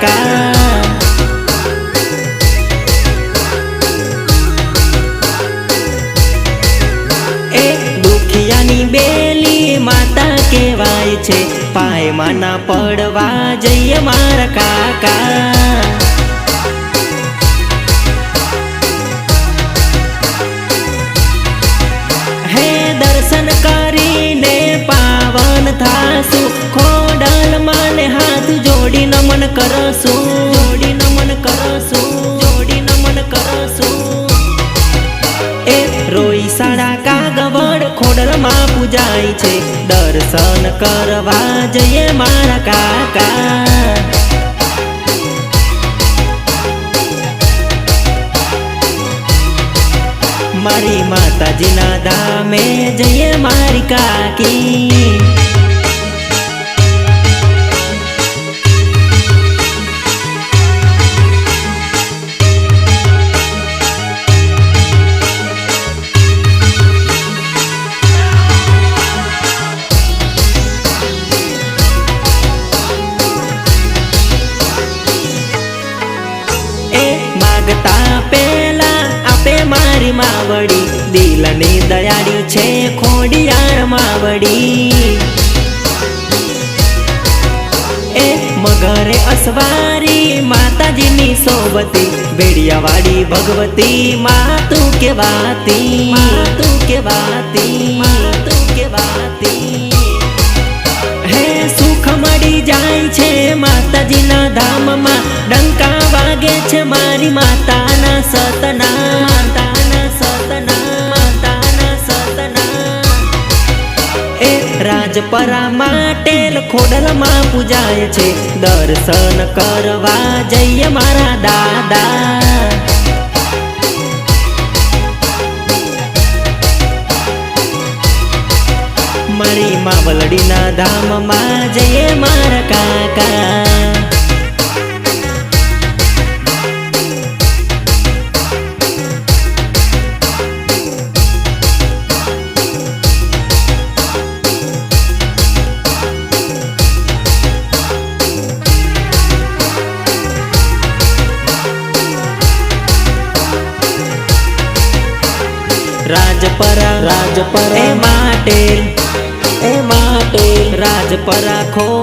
મારા કરવા જઈએ મારા કાકા મારી માતાજીના દામે જઈએ મારી કાકી માવડી એ મગરે અસવારી માતાજીની સોબતી વેડિયાવાડી ભગવતી, માતું કેવાતી તું કેવાતી માતું કેવાતી હે સુખ મળી જાય છે માતાજીના ધામમાં, ડંકા વાગે છે મારી માતાના સતના. માતાના રાજપરા માટે ખોડલમાં પૂજાય છે. દર્શન કરવા જઈએ મારા દાદા. મારી માવલડીના ધામમાં જઈએ મારા કાકા.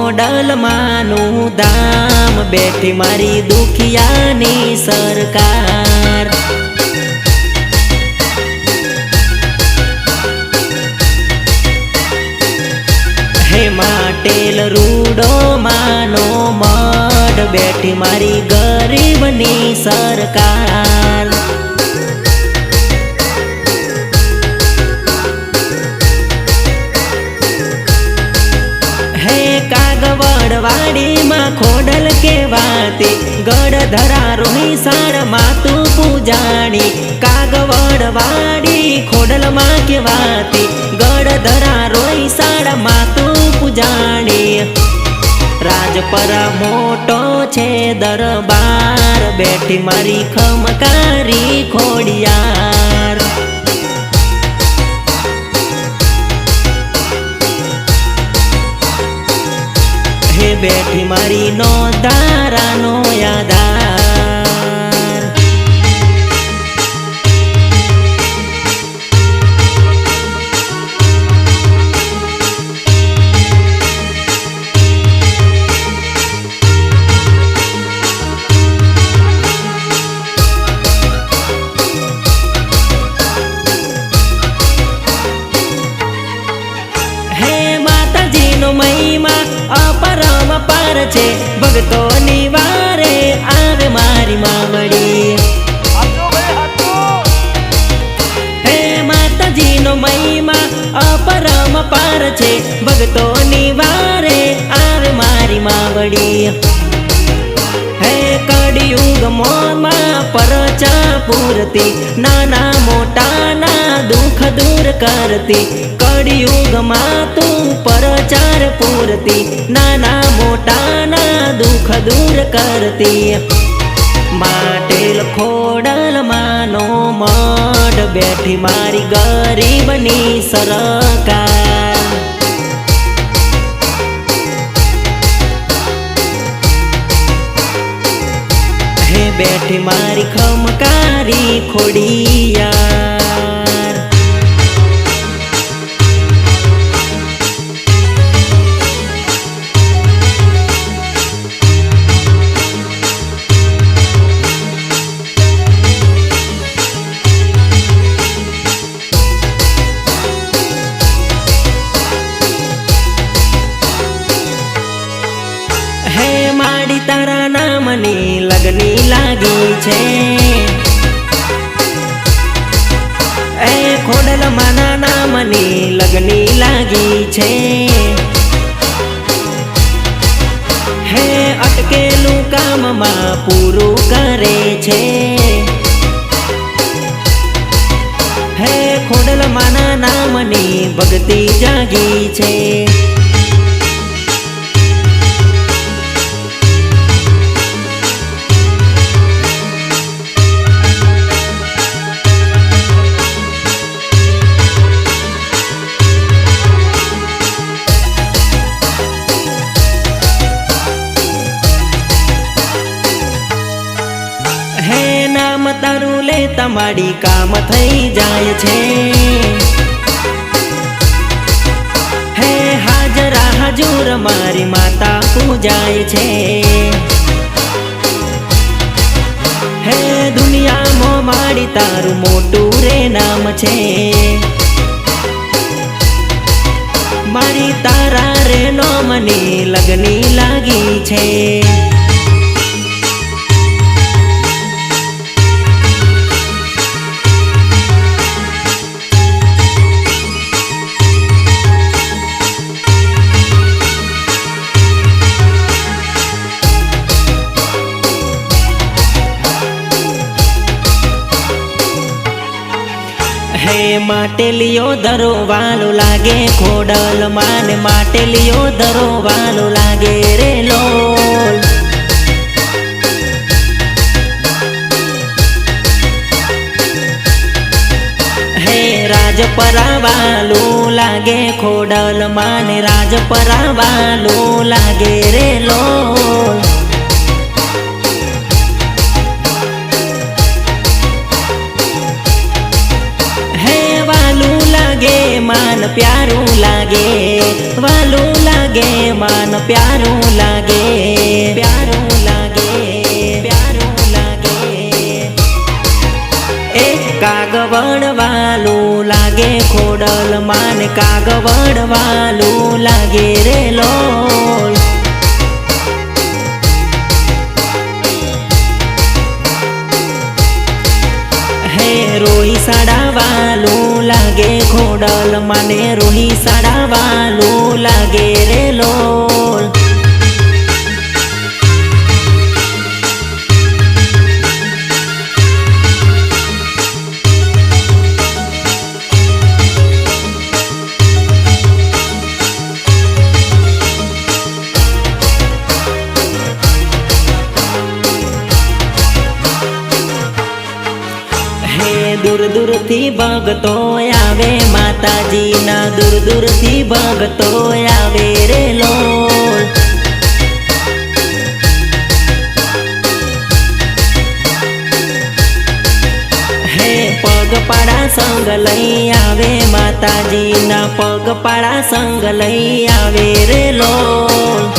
ખોડલ દામ બેઠી મારી દુખિયાની સરકાર. હે માટેલ રૂડો માનો મઢ બેઠી મારી ગરીબની સરકાર. વાડીમાં ખોડલ કેવાતી ગઢ ધરા રોહી સાળ માતું પૂજાણી, કાગવડ વાડી ખોડલમાં કેવાતી ગઢ ધરા રોહી માતું પૂજાણી. રાજપરા મોટો છે દરબાર, બેઠી મારી ખમકારી ખોડિયાર. બેઠી મારી નો દારાનો યાદાર મૂર્તિ કળિયુગમાં તું પરચાર પૂરતી. નાના મોટાના દુઃખ દૂર કરતી. માટે ખોડલ માનો મઢ બેઠી મારી ગરીબની સરકાર. હે બેઠી મારી ખમકારી ખોડિયા. માડી તારા નામની લગની લાગી છે એ ખોડલ માના નામની લગની લાગી છે હે અટકેલું કામમાં પૂરું કરે છે હે ખોડલ માના નામની ભક્તિ જાગી છે તારું લે તમારી કામ થઈ જાય છે. હે હાજરા હજુર મારી માતા પૂજાય છે. હે દુનિયામાં મારી તારું મોટું રે નામ છે. મારી તારા રે નોમની લગની લાગી છે. હે માટે લિયો ધરો લાગે. ખોડલ માને માટે લિયો ધરો વાલો લાગે રે લોલ. હે રાજપરા વાલો લાગે. ખોડલ માને રાજપરા વાલો લાગે રે લોલ. લાગે, માન પ્યારું લાગે. વાલું લાગે, માન પ્યારું લાગે. પ્યારું લાગે પ્યારું લાગે. એ કાગવડ વાલું લાગે ખોડલ માન કાગવડ વાલું લાગે રે લોલ. રોહી સાડાવાલું લાગે ખોડલ મને રોહી સાડા વાલું લાગે રે લોલ. દૂરથી ભગતો આવે, માતાજીના દૂર દૂરથી ભગતો આવે રે લોલ. હે પગપાળા સંગ લઈ આવે, માતાજીના પગપાળા સંગ લઈ આવે રે લોલ.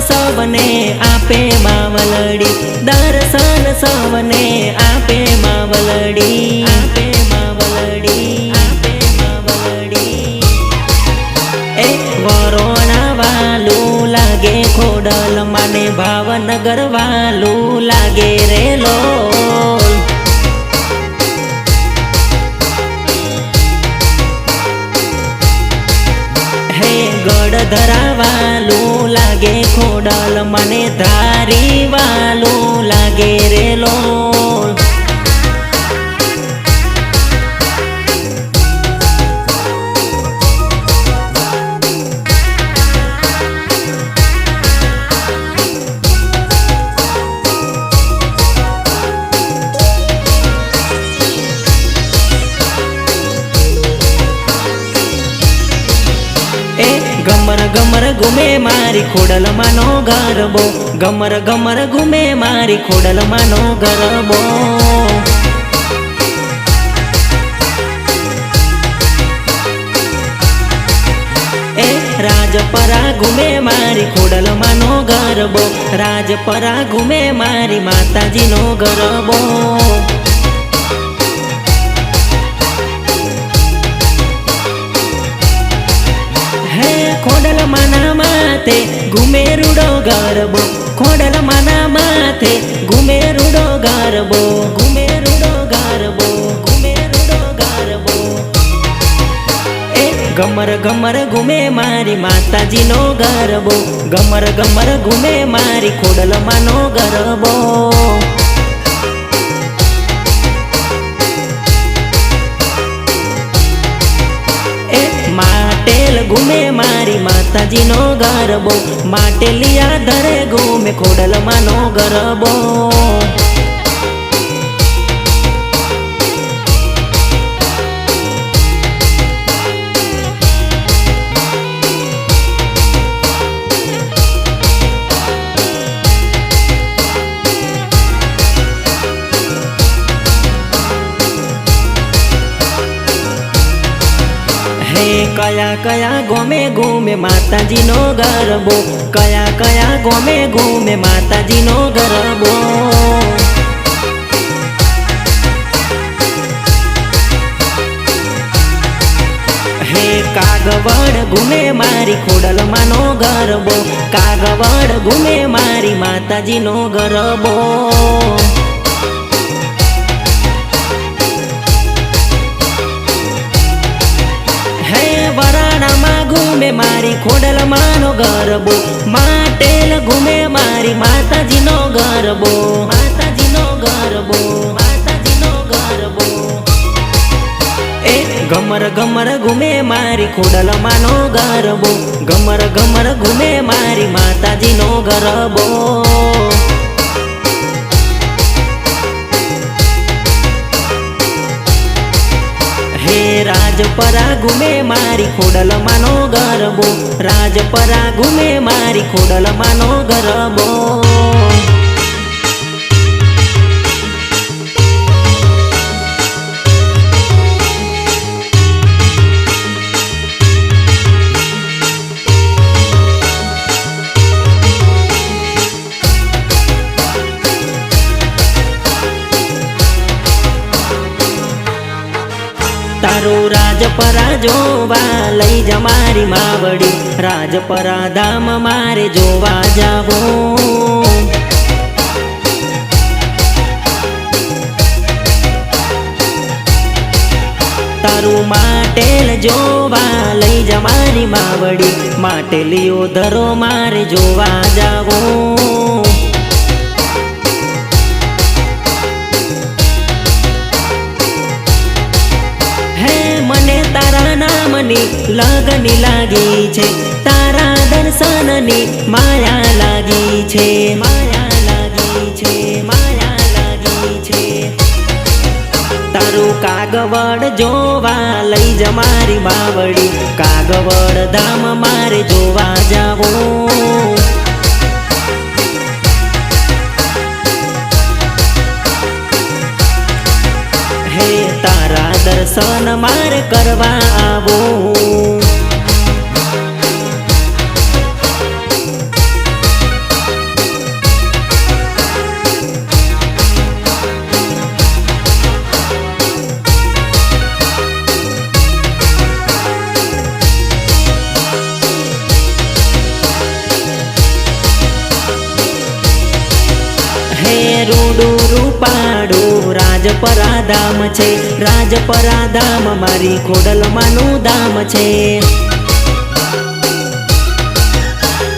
સવને આપે માવલડી. દર્શન સવને આપે માવલડી. આપે માવલડી. આપે માવલડી. એ વરોણા વાલું લાગે ખોડલ મને ભાવનગર વાલું લાગે રે ગરબો, ગમર ગમર ઘૂમે મારી ખોડલમાંનો ગરબો. એ રાજપરા ઘૂમે મારી ખોડલમાંનો ગરબો રાજપરા ઘૂમે મારી માતાજીનો ગરબો. ખોડલ માના માથે ઘુમે રૂડો ગરબો ખોડલ માના માથે ઘુમે રૂડો ગરબો ઘુમે રૂડો ગરબો ઘુમે રૂડો ગરબો એ ગમર ગમર ઘુમે મારી માતાજીનો ગરબો ગમર ગમર ઘુમે મારી ખોડલ માનો ગરબો માતાજીનો ગરબો માટેલિયા ધરે ગુમે ખોડલમાંનો ગરબો કયા કયા ગોમે ગુમે માતાજીનો ગરબો. કયા કયા ગોમે ગુમે માતાજીનો ગરબો. હે કાગવડ ગુમે મારી ખોડલમાંનો ગરબો. કાગવડ ગુમે મારી માતાજીનો ગરબો. ઘૂમે ખોડલ માનો ગરબો. માટેલ ઘૂમે મારી માતાજીનો ગરબો. માતાજીનો ગરબો માતાજીનો ગરબો. એ ગમર ગમર ઘૂમે મારી ખોડલમાંનો ગરબો. ગમર ગમર ઘૂમે મારી માતાજીનો ગરબો. હે રાજપરા ગુમે મારી ખોડલમાંનો ગરબો. રાજપરા ગુમે મારી ખોડલમાંનો ગરબો. તારું રાજપરા જોવા લઈ જા મારી માવડી. રાજપરા ધામ મારે જોવા જાવો. તારું માટેલ જોવા લઈ જા મારી માવડી. માટેલીઓ ધરો મારે જોવા જાવું. નામની લગની લાગી છે તારા દર્શનની માયા લાગી છે માયા લાગી છે માયા લાગી છે તારું કાગવડ જોવા લઈ જ મારી બાવડી કાગવડ ધામ મારે જોવા જાવું દર્શન મારે કરવા આવું. ધામ છે. રાજપરા ધામ મારી ખોડલમાંનું ધામ છે.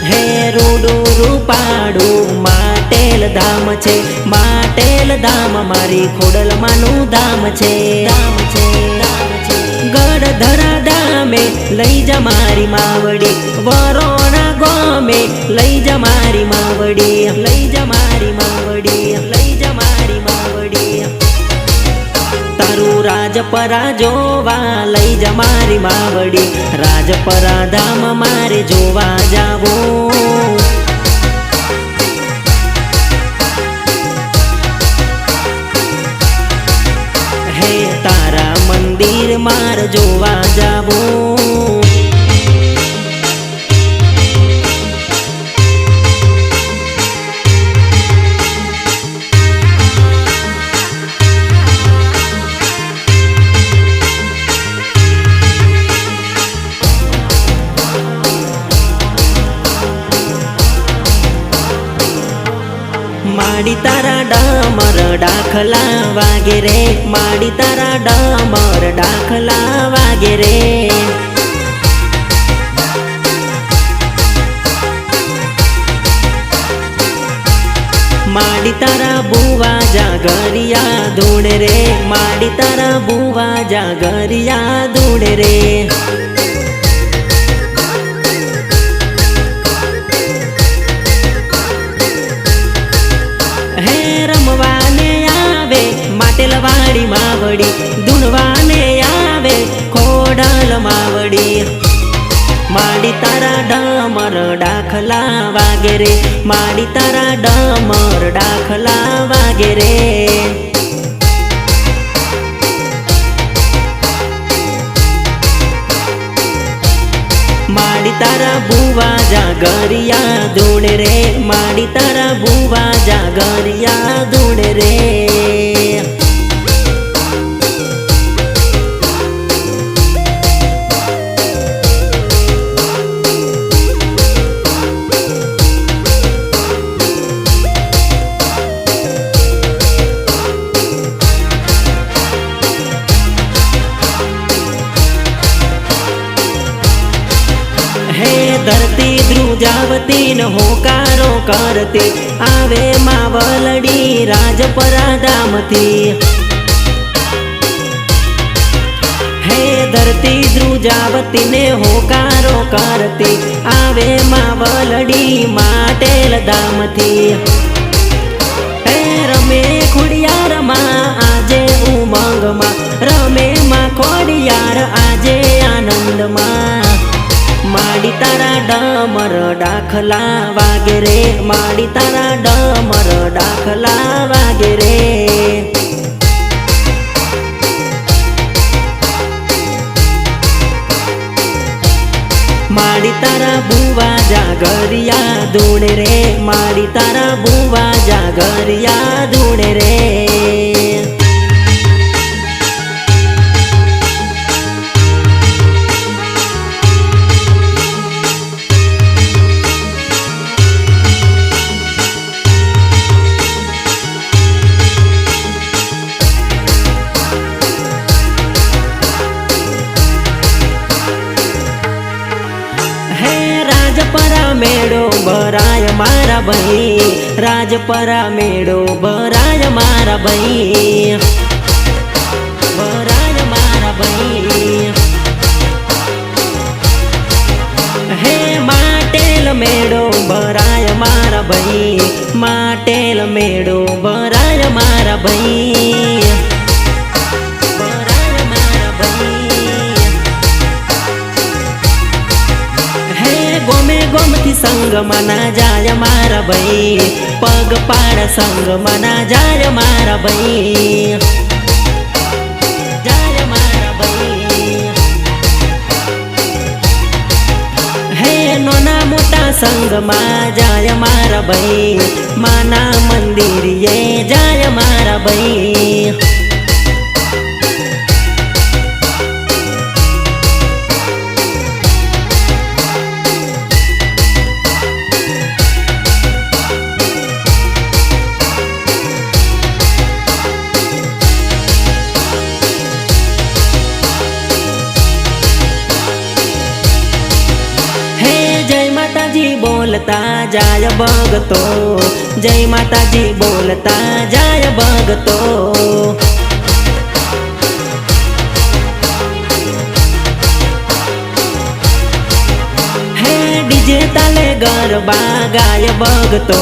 હે રૂડું રૂપાડું, માટેલ ધામ છે. માટેલ ધામ, મારી ખોડલમાંનું ધામ છે. ધામ છે ગઢધરા ધામે લઈ જા મારી માવડી. વરોણા ગોમે લઈ જા મારી માવડી. લઈ જા મારી માવડી. રાજપરા જોવા લઈ જ મારી માવડી. રાજપરા ધામ મારે જોવા જાવો. હે તારા મંદિર માર જોવા જાવું. ડમર ડાખલા વાગે રે માડી તારા ડામર ડાખલા વાગે રે માડી તારા બુવા જાગરિયા ધૂણે રે માડી તારા બુવા જાગરિયા ધૂણે રે માવડી માડી તારા ડમર ડાખલા વાગે રે માડી તારા ડમર ડાખલા વાગે રે બુવા જાગરિયા ધૂણે રે માડી તારા ભુવા જાગરિયા હે ધરતી ધ્રુજાવતી ને હોકારો કરતી. આવે માવલડી માટેલ દામથી એ રમે ખોડિયારમાં આજે ઉમંગમાં. રમે માં ખોડિયાર આજે આનંદમાં. માડી તારા ડમર ડાખલા વાગે રે. માડી તારા ડમર ડાખલા વાગે રે. તારા બુવા જાગરિયા ધૂણ રે મારી તારા બુવા જાગરિયા ધૂણ રે. મારા ભાઈ રાજપરા મેળો ભરાય મારા ભાઈ. ભરાય મારા ભાઈ. હે માટેલ મેળો ભરાય મારા ભાઈ. માટેલ મેળો ભરાય મારા ભાઈ. ગોમે ગોમથી સંગમાં ના જાય મારા ભાઈ. પગ પાડ સંગમાં ના જાય મારા ભાઈ. જાય મારા ભાઈ. હે મોટા સંગમાં જાય મારા ભાઈ. માના મંદિર એ જાય મારા ભાઈ. માતાજી બોલતા જાય ભગતો જય માતાજી બોલતા જાય ભગતો હે ડીજે તાલે ગરબા ગાય ભગતો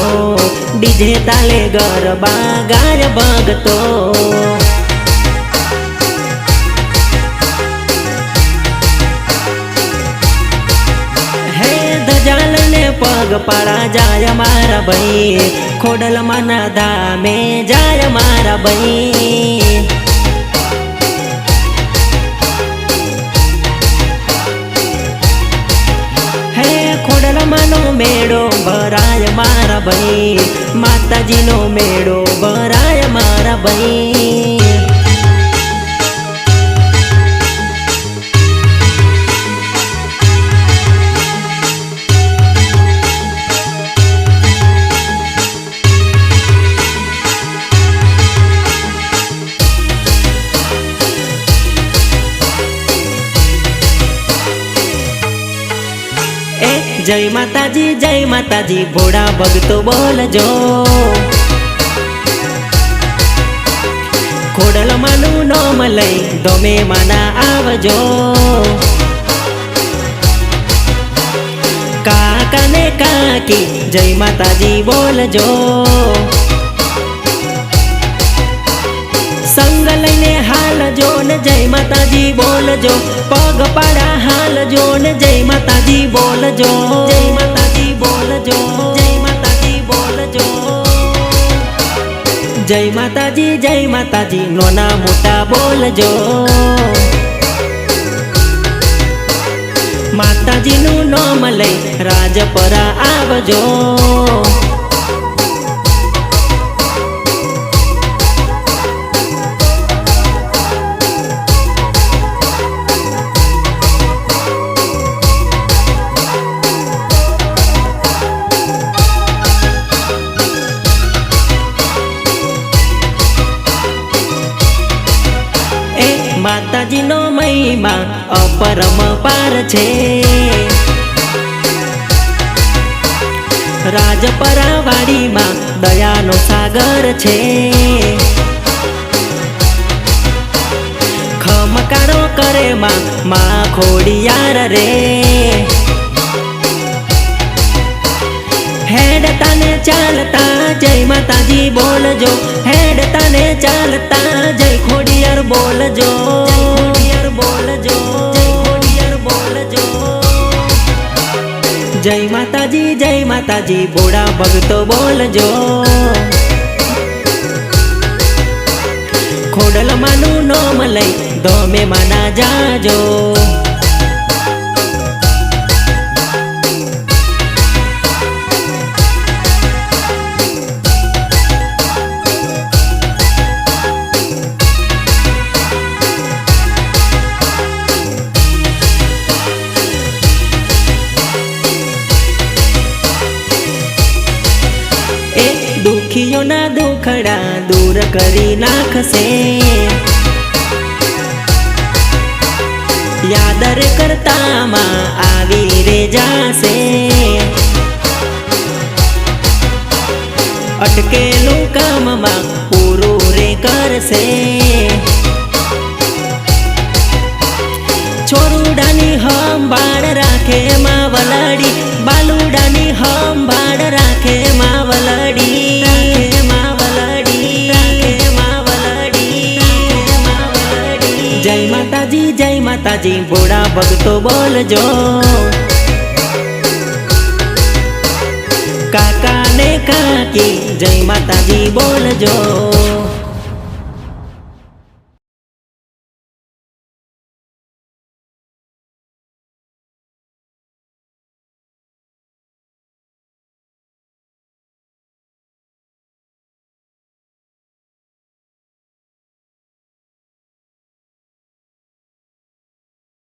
ડીજે તાલે ગરબા ગાય ભગતો પગપાળા જાય મારા ભાઈ. ખોડલમાંના ધામે, જાય મારા ભાઈ. હે, ખોડલમાંનો મેળો ભરાય મારા ભાઈ. માતાજીનો મેળો ભરાય મારા ભાઈ. જય માતાજી જય માતાજી, ભોળા ભગતો બોલજો. ખોડલમાંનું નોમ લઈ તમે માના આવજો. કાકા ને કાકી, જય માતાજી બોલજો. ને જય માતાજી બોલજો પગ પાડા હાલ જો ને જય માતાજી બોલજો જય માતાજી બોલજો જય માતાજી બોલજો જય માતાજી જય માતાજી, નોના મોટા બોલજો માતાજીનું નામ લઈ રાજપરા આવજો. માતાજીનો મહિમા અપરમ પાર છે. રાજપરા વાડીમાં દયાનો સાગર છે. ખમકારો કરે માં મા ખોડિયાર રે. હેડતા ને ચાલતા જય માતાજી બોલજો હેડતા ને ચાલતા જય ખોડિયાર બોલજો. ખોડિયાર બોલજો. ખોડિયાર બોલજો. જય માતાજી જય માતાજી બોડા ભગતો બોલજો. ખોડલમાંનું નોમ લઈ દમે માના જાજો. કરી નાખશે. યાદર કરતામાં આવી રે જાશે. અટકેલું કામમાં પૂરું રે કરશે. છોરુડાની હંભાળ માતાજી ભોળા ભગતો બોલજો. કાકા ને કાકી જય માતાજી બોલજો.